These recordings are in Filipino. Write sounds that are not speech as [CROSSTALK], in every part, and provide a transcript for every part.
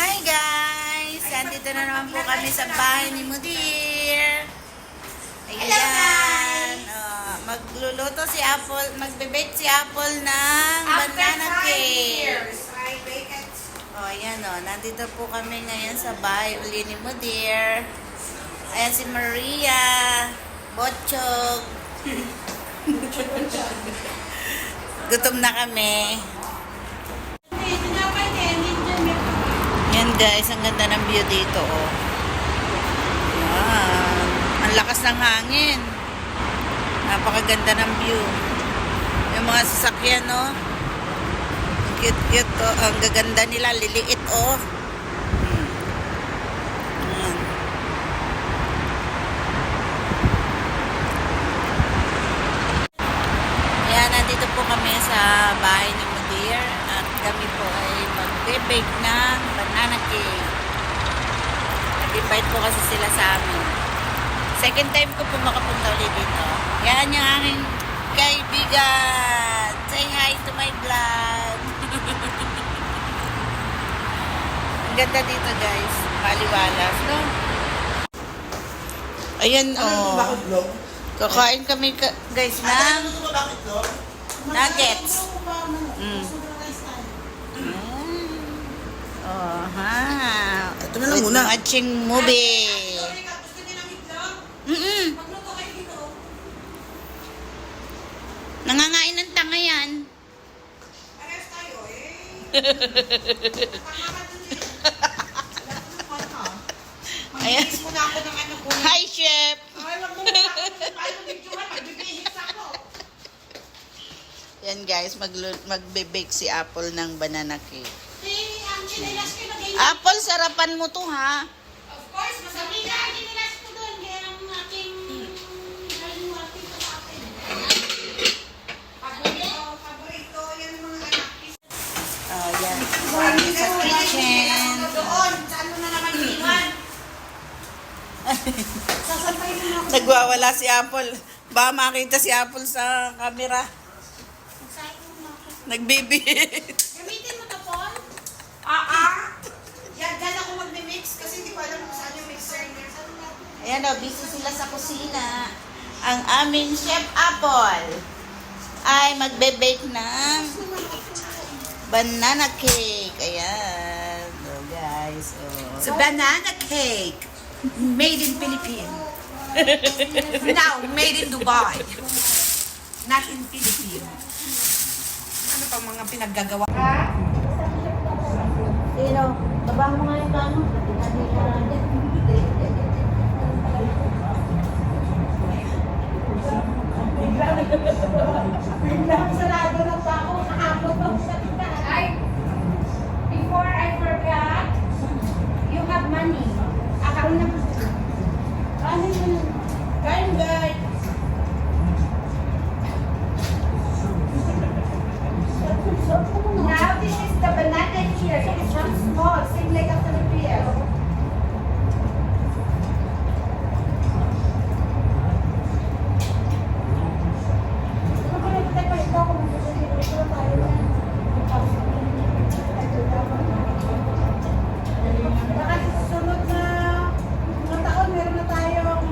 Hi guys! Andito na naman po kami sa bahay ni Mudir. Ayan. Oh, magluluto si Apple, magbe-bake si Apple ng banana cake. Oh, ayan oh. Nandito po kami ngayon sa bahay uli ni Mudir. Ayan si Maria. Botchog. [LAUGHS] Gutom na kami. Yan guys, ang ganda ng view dito oh. Yan. Ang lakas ng hangin. Napakaganda ng view. Yung mga sasakyan oh. Ang cute-cute oh. Ang gaganda nila, liliit oh. Hmm. Yan. Ayan, nandito po kami sa bahay ni Mudir at kami po ay magbe-bake ng banana cake. Nag-invite po kasi sila sa amin. Second time ko po makapunta ulit dito. Yan yung aking kaibigan. Say hi to my vlog. [LAUGHS] Ang ganda dito guys. Maliwalas, no? Ayan, oh. Bakit vlog? Kakain kami ka- guys Ano vlog? nuggets. Mm. Oh, ha. Ito na lang muna. With matching movie. Mm-mm. Nangangain ng tanga yan. Parehas tayo eh. Ayan. Muna ako ng ano ko. Hi, chef! Ay, wag mo muna ako. Ay, mag-videohan. Magbibihis ako. Yan guys, maglu- magbe-bake si Apple ng banana cake. Sarapan mo to ha. Of course, masami na ang chinelas ko doon. Kaya ang aking... Mo ating kapatid. Paborito, paborito. Yan ang mga anak. Oh, yan. Kami sa kitchen. Doon, sa ano na naman iwan. [LAUGHS] Sasampay mo ako. Nagwawala si Apple. Baka makita si Apple sa camera. Mo. Nagbibihis. Gamitin mo to, Paul? Ah, ah. Yan, dyan ako magmi-mix kasi hindi ko alam kung saan yung mixer niya. Saan natin? Ayan o, busy sila sa kusina. Ang aming Chef Apple ay magbe-bake ng banana cake. Ayan. Oh, guys. Oh. It's a banana cake made in Philippines. [LAUGHS] now made in Dubai. Not in Philippines. Ano pang mga pinaggagawa? Sino? Babang mo nga yung kano. Sarado na pa ako. Kahapon pa sa. Ay, before I forgot, you have money. Akaroon na Ano yun? Kain, guys. Now this is the banana here. It is not small, same like a Filipino. Baka sa susunod na mga taon, meron na tayong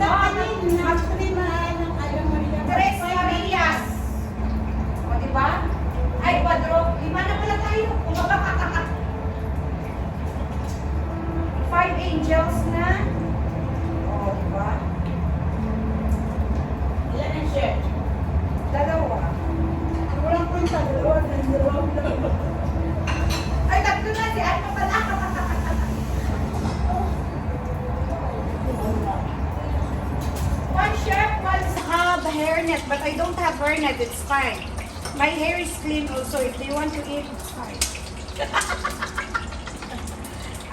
kapanin na magtrimahan ng alam mo rin. Tres Marias. O, di ba? Ay, Padro, lima na pala tayo. Five angels na. O, di ba? Ilan ang share? Dalawa. Walang punta, dalawa. Dalawa. Ay, tatlo na si Alma pala. One shirt, one have hairnet, but I don't have hairnet, it's fine. My hair is clean also, if they want to eat, it's fine.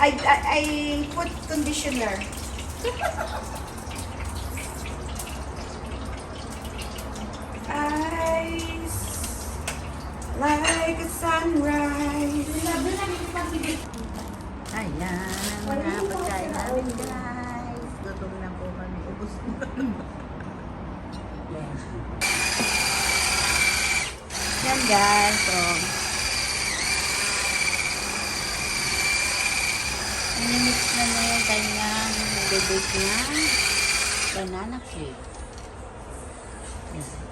I, I, I put conditioner. Eyes like a sunrise. Ayan. Mga pagkain namin guys. Gutom na po kami. Ubus na. Yan guys. So, na na yung kanyang bibig na banana cake.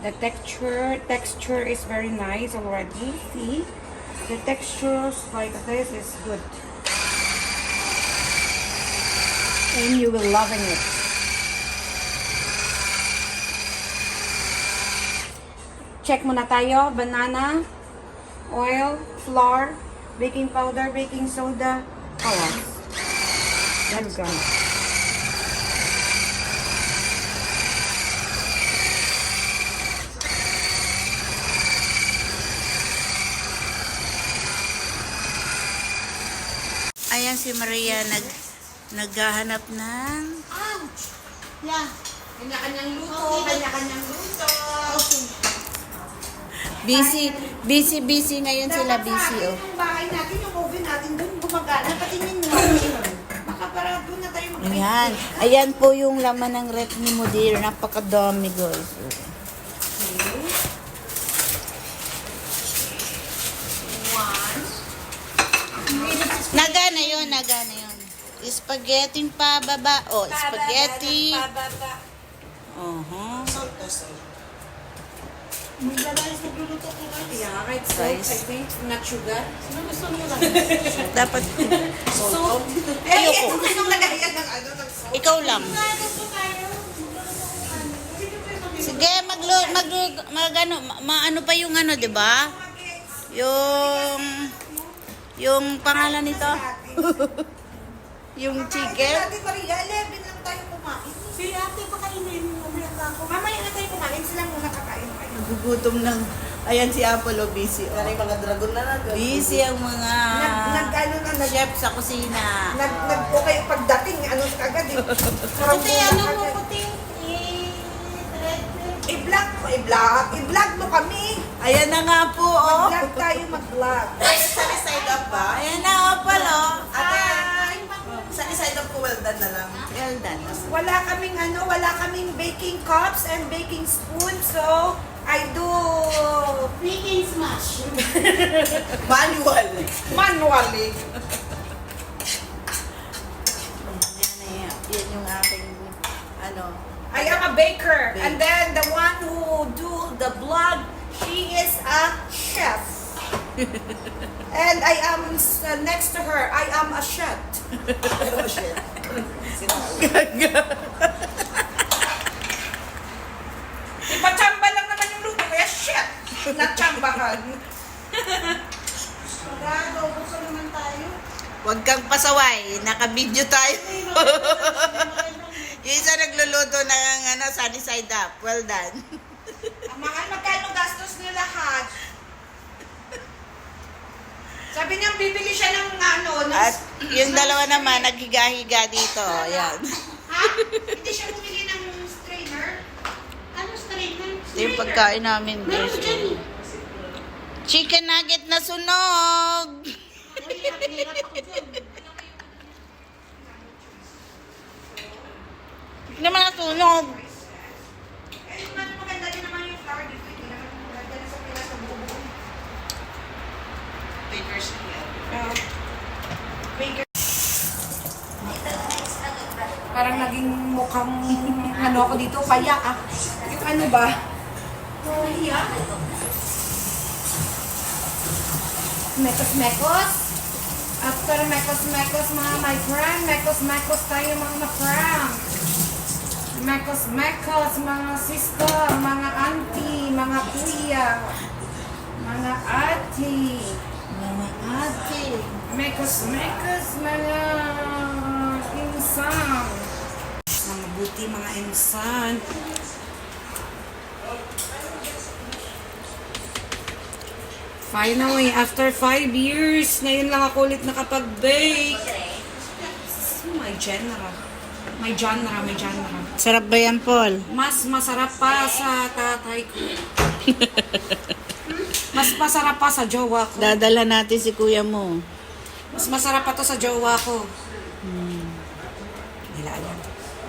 The texture texture is very nice already. See? The textures like this is good. And you will loving it. Check muna tayo. Banana, oil, flour, baking powder, baking soda, kawas. Go. Ayan si Maria nag naghahanap ng Ouch! Yeah. Kanya-kanyang luto, kanya-kanyang luto. busy busy busy ngayon sila busy oh. Yung bahay natin, yung oven natin doon, gumagana. Patingin mo. Para doon na tayo mag Ayan. Ayan po yung laman ng rep ni Mudir. Napakadami guys. One. Nagana yun, nagana yun. Spaghetti pa baba. Oh, spaghetti. Pababa. Uh-huh. Magdadalas nagluluto ko guys. Yeah, right. Salt, Rice. I think. Not sugar. Sino gusto mo lang? [LAUGHS] Dapat Salt. Eh, Ayoko. eh, gusto nung lagayan ng ano, ng salt. ikaw lang. Sige, maglo maglo mag ano, ma- maano pa yung ano, 'di ba? Yung yung pangalan nito, [LAUGHS] yung chicken. Ate Maria, 11 lang tayo kumain. Si ate, pakainin mo. ako. Mamaya na tayo kumain, sila muna kakain. Nagugutom ng Ayan si Apollo busy. Oh. mga dragon na nag Busy ang mga Nag, nag, ano na, nag, chef sa kusina. nag, nag, okay, pagdating, ano agad eh. Puti, ano mo, puti. I-vlog mo, i-vlog, i-vlog mo kami. Ayan na nga po, oh. Mag-vlog tayo, mag-vlog. Sunny side up ba? Ayan na, Apollo. Ate, sunny side up ko well done na lang. Well done. Wala kaming ano, wala kaming baking cups and baking spoons, so I do Baking smash. Manual. [LAUGHS] manually. Yan yan. Yan yung aking, ano, I am a baker. Bake. And then the one who do the vlog, she is a chef. [LAUGHS] and I am uh, next to her, I am a chef. [LAUGHS] Oh, shit. Ipachamba lang naman yung luto, kaya chef. Natsambahan. Sarado, gusto naman tayo. Huwag kang pasaway. Naka-video tayo. yung isa nagluluto ng ano, sunny side up. Well done. Ang mahal, magkano gastos niyo lahat? Sabi niya, bibili siya ng ano, ng... At yung dalawa naman, naghiga-higa dito. Ayan. ha? Hindi siya bumili ng strainer? Ano strainer? Ito yung pagkain namin, guys. Chicken nugget na sunog! Hindi naman nasunog. Parang naging mukhang ano ako dito, payak ah. Yung ano ba? Payak? Mekos-mekos. After mekos-mekos mga my friend, mekos-mekos tayo mga my friend. Mekos-mekos mga sister, mga auntie, mga kuya, mga ate. Mga ate. Mekos-mekos mga insan. Mga buti mga insan. Finally, after five years, ngayon lang ako ulit nakapag-bake. My genre. My genre, my genre. Sarap ba yan, Paul? Mas masarap pa sa tatay ko. Mas masarap pa sa jowa ko. Dadala natin si kuya mo. Mas masarap pa to sa jowa ko. Nila alam.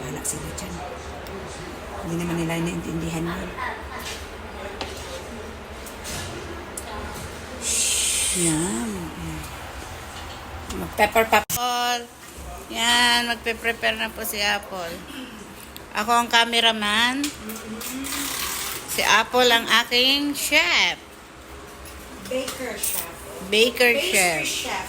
Wala sila dyan. Hindi naman nila naiintindihan yun. Yan. Pepper pepper. Paul. Yan, magpe-prepare na po si Apple. Ako ang cameraman. Si Apple ang aking chef. Baker chef. Baker chef. chef.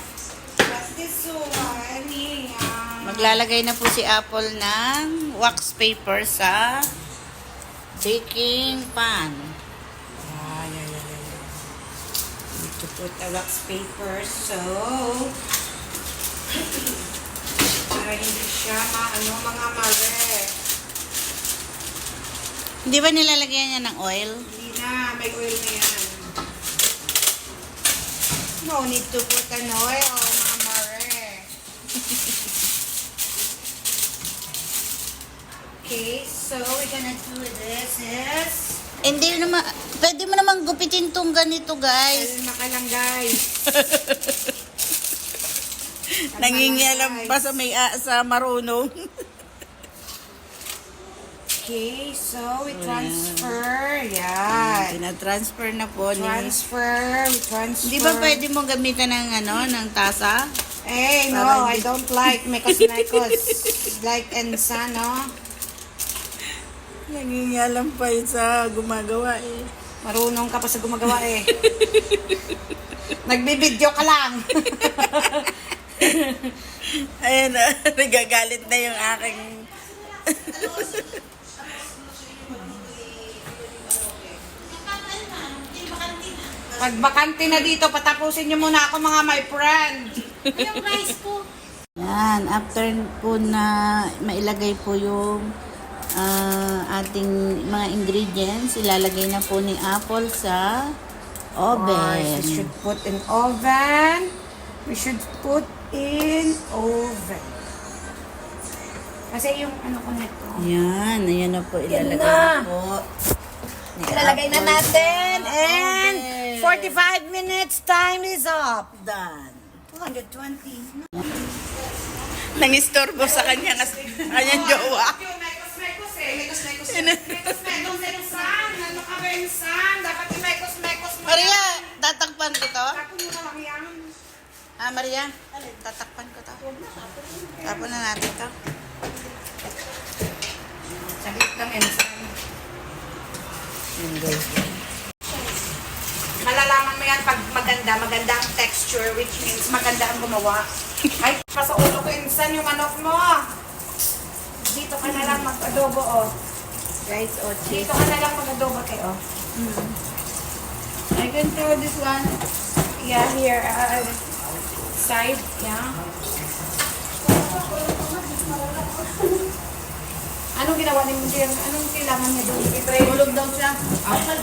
What's this one? Yeah. Maglalagay na po si Apple ng wax paper sa baking pan. Yeah, yeah, yeah, yeah, yeah. Need to put the wax paper so [CLEARS THROAT] para hindi siya maano mga mare. Hindi ba nilalagyan niya ng oil? Hindi na, may oil na yan. No need to put an oil, mga mare. [LAUGHS] okay, so we're gonna do this is Hindi naman, pwede mo naman gupitin tong ganito guys. Kalma ka lang guys. [LAUGHS] Nangingialam pa sa may ah, sa marunong. [LAUGHS] Okay, so we transfer. Yan. Tina-transfer na po ni... Transfer, we transfer. Hindi ba pwede mo gamitan ng ano, ng tasa? Eh, no, Para I don't like mekos-mekos. [LAUGHS] like ensa, no? Nangingialam pa yun sa gumagawa eh. Marunong ka pa sa gumagawa eh. [LAUGHS] Nagbibideo ka lang. [LAUGHS] Ayun na, [LAUGHS] nagagalit na yung aking... Pag bakante na dito, patapusin niyo muna ako mga my friend. Yan, after po na mailagay po yung ah, ating mga ingredients, ilalagay na po ni Apple sa oven. We should put in oven. We should put in oven. Kasi yung ano ko nito. Yan, ayan na po ilalagay na. na po. ni Ilalagay na natin and oven. 45 minutes time is up. Done. 220. Nangistorbo sa kanya kasi kanyang jowa. Mekos-mekos eh. Mekos-mekos eh. Mekos-mekos eh. San? Ano ka ba yung san? Dapat yung mekos-mekos mo Maria, tatakpan ko to. Tapon mo na lang. Ah, Maria, tatakpan ko to. Tapon na natin to. Saglit lang ensan. Yan, guys. Malalaman mo yan pag maganda, maganda ang texture, which means maganda ang gumawa. Ay, pa sa ulo ko insan yung manok mo. Dito ka na lang mag-adobo, oh. Guys, oh, cheese. Dito ka na lang mag-adobo, te, oh. I can throw this one. Yeah, here, uh, side, yeah. Anong ginawa ni Mujer? Anong kailangan niya doon? Tulog daw siya.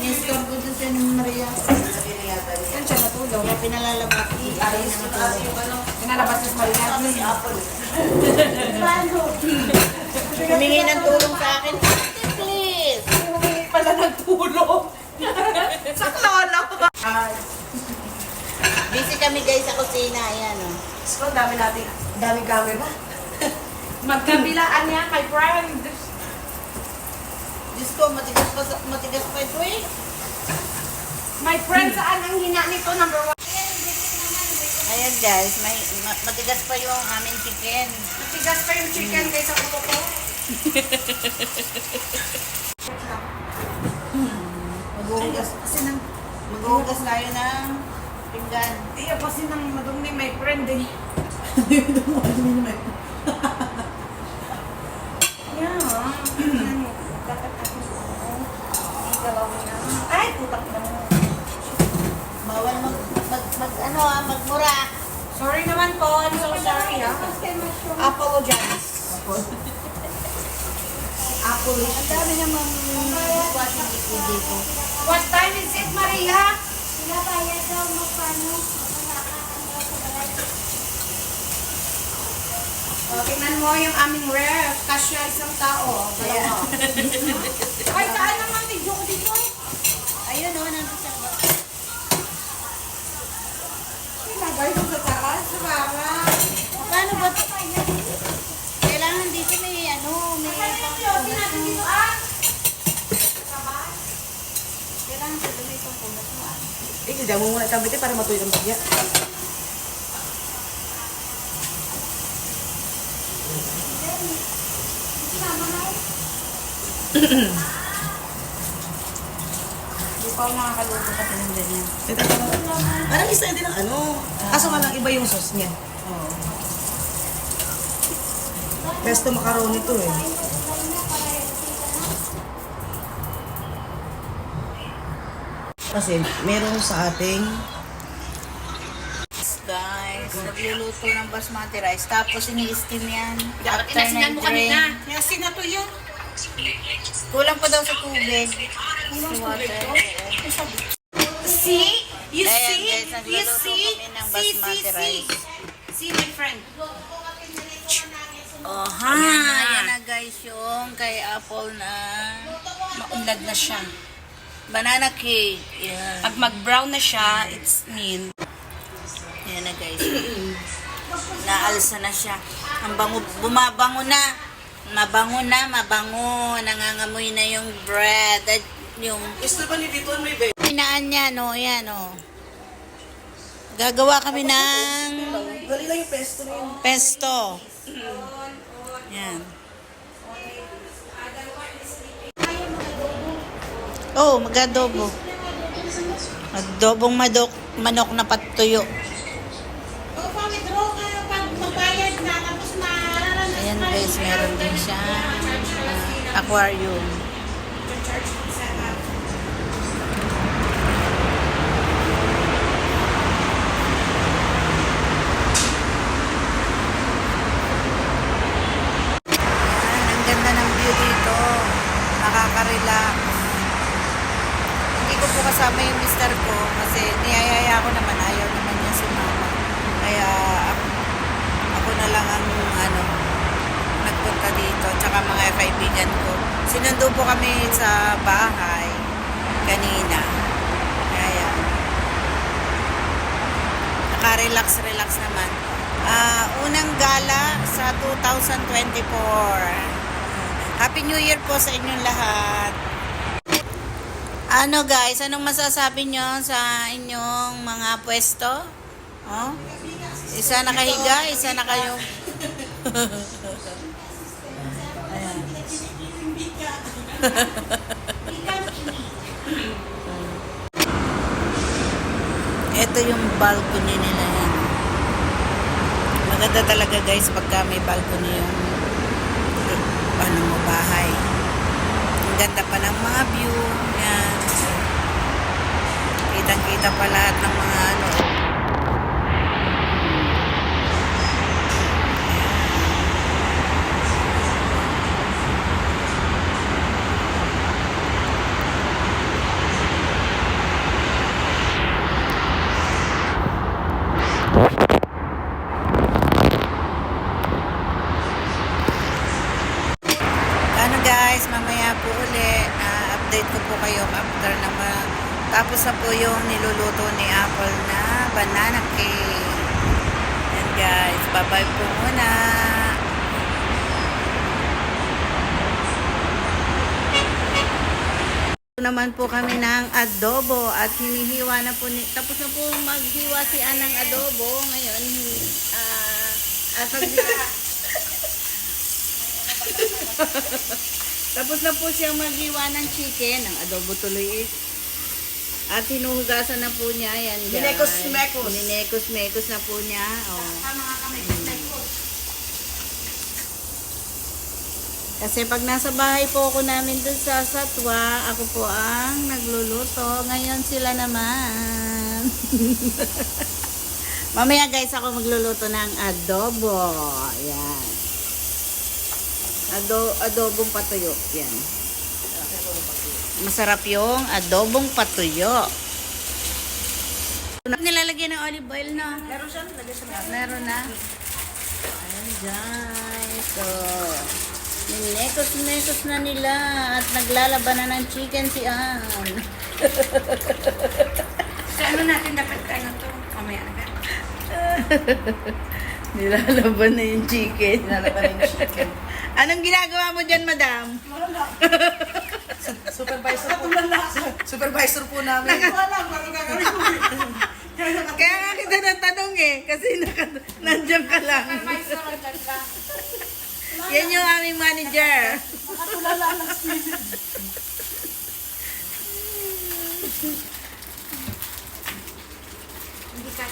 Nistorbo doon siya ni Maria. Saan siya natulog? Kaya pinalalabas. Ay, na natulog. Pinalabas niya sa Maria. Humingi ng tulong sa akin. Pala ng tulong. [LAUGHS] sa klolo. Ah, Busy kami guys sa kusina. Ayan, oh. so, dami natin. Dami camera. [LAUGHS] Magkabilaan yan, my friend. Diyos ko, matigas pa, sa- matigas pa ito eh. My friend, saan ang hina nito? Number one. Ayan guys, may ma- matigas pa yung aming chicken. Matigas pa yung chicken kaysa sa ulo ko. [LAUGHS] Maghuhugas kasi ng maghuhugas tayo ng pinggan. Iya kasi nang madumi, my friend eh. Yeah. Ano, dapat ako. Igalaw na. Ay, putak na mo. Bawal mag, mag, mag ano ah, magmura. Sorry naman po. I'm so sorry ah. Apologize. Apple. Ang dami namang washing liquid dito. What time is it, Maria? Pinabayad daw mo paano? O, tingnan mo yung aming ref. Kasya isang tao. Dalawa. [LAUGHS] Ay, saan naman video ko dito? Ayun oh, nandun sa baba. Ilagay ko sa taas. Para. Paano ba? Kailangan dito may ano, may mo. ah. Eh, hindi mo muna kambiti para matuloy ang bagya. Hindi pa ako makakaluto kasi ng ganyan. Parang isa din ang ano. Kaso nga lang iba yung sauce niya. Oo. Pesto macaroni to eh. Kasi meron sa ating Guys, nagluluto ng basmati rice. Tapos ini-steam yan. After ng drain. Yasin na to yun. Kulang pa daw sa tubig. Sa water. See? You Ayan, see? guys, You see? See, see, basmati see. rice. See, my friend. Oh, ha. Yan na guys yung kay Apple na Maunlad na siya. banana cake. Yan. Pag mag-brown na siya, it's mean. Yan na guys. Naalsa na siya. Ang bango, bumabango na. Mabango na, mabango. Nangangamoy na yung bread. At yung Gusto ba ni Tito may baby? pinaan niya, no? Yan, no? Gagawa kami ng Dali lang yung pesto na yun. pesto. Yan. Oh, mag-adobo. Adobong madok, manok na patuyo. Ayan guys, meron din siya aquarium. Ayan, ang ganda ng view dito. Nakaka-relax. Hindi ko po kasama yung mister ko kasi niyayaya ko naman. Ayaw naman niya sumama. Kaya ako, ako na lang ang ano, nagpunta dito. Tsaka mga kaibigan ko. Sinundo po kami sa bahay kanina. Kaya, naka-relax-relax naman. Ah, unang gala sa 2024. Happy New Year po sa inyong lahat. Ano guys, anong masasabi nyo sa inyong mga pwesto? Oh? Isa nakahiga, isa nakayo. Ayan. [LAUGHS] [LAUGHS] Ito yung balcony nila yan. Maganda talaga guys pagka may balcony yung ano mo bahay. Ang ganda pa ng mga view. Yan. Kitang kita pa lahat ng mga. Ano guys, mamaya po uli, ah, update ko po kayo after na ma- tapos na po yung niluluto ni Apple na banana cake. Yan guys, bye-bye po muna. Naman po kami ng adobo at hinihiwa na po ni, tapos na po maghiwa si Anang adobo ngayon ah at pag, [LAUGHS] Tapos na po siyang maghiwa ng chicken. Ang adobo tuloy is. At hinuhugasan na po niya. Yan guys. Minekos-mekos. Minekos-mekos na po niya. Oh. Kasi pag nasa bahay po ako namin dun sa Satwa, ako po ang nagluluto. Ngayon sila naman. [LAUGHS] Mamaya guys, ako magluluto ng adobo. Yan. Ado, adobong patuyo. Yan. Masarap yung adobong patuyo. Nilalagyan ng olive oil na. Meron siya? Meron na. Ayan guys. So, ninekos-mekos na nila at naglalaban na ng chicken si Ann. [LAUGHS] So, ano natin dapat ano to? Mamaya agad. [LAUGHS] Nilalaban na yung chicken. Nalaban yung chicken. Anong ginagawa mo dyan, madam? [LAUGHS] Supervisor po. Supervisor po namin. Kaya nga kita natanong eh. Kasi naka, nandiyan ka lang. Yan yung aming manager. Makatulala lang siya.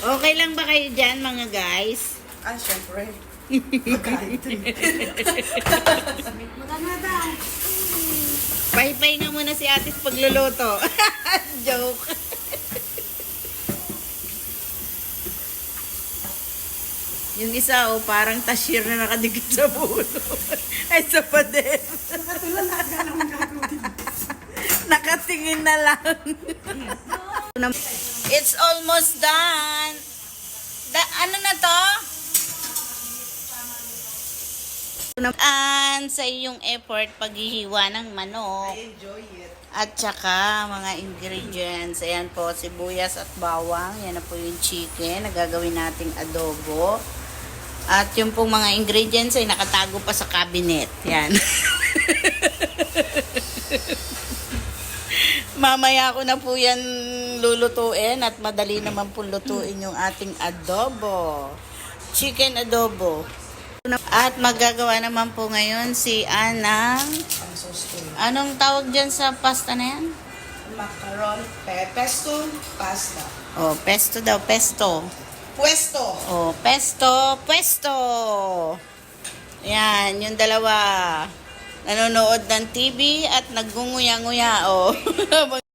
Okay lang ba kayo dyan, mga guys? Ah, syempre. Maganda daw. Pay-pay nga muna si atis pagluluto. [LAUGHS] Joke. Yung isa, oh, parang tashir na nakadikit sa puno. [LAUGHS] Ay, sa pader. Makatulala ka lang gagawin. Nakatingin na lang. [LAUGHS] It's almost done. Da, ano na to? And sa iyong effort paghihiwa ng manok Enjoy it. at saka mga ingredients. Ayan po, sibuyas at bawang. Yan na po yung chicken na gagawin nating adobo. At yung pong mga ingredients ay nakatago pa sa cabinet. Yan. [LAUGHS] Mamaya ko na po yan lulutuin at madali naman po lutuin yung ating adobo. Chicken adobo. At magagawa naman po ngayon si ko. Anong tawag dyan sa pasta na yan? Macaron, pe, pesto, pasta. Oh, pesto daw, pesto. Puesto. Oh, pesto, pesto. Yan, yung dalawa. Nanonood ng TV at nagngunguya-nguya. Oh. [LAUGHS]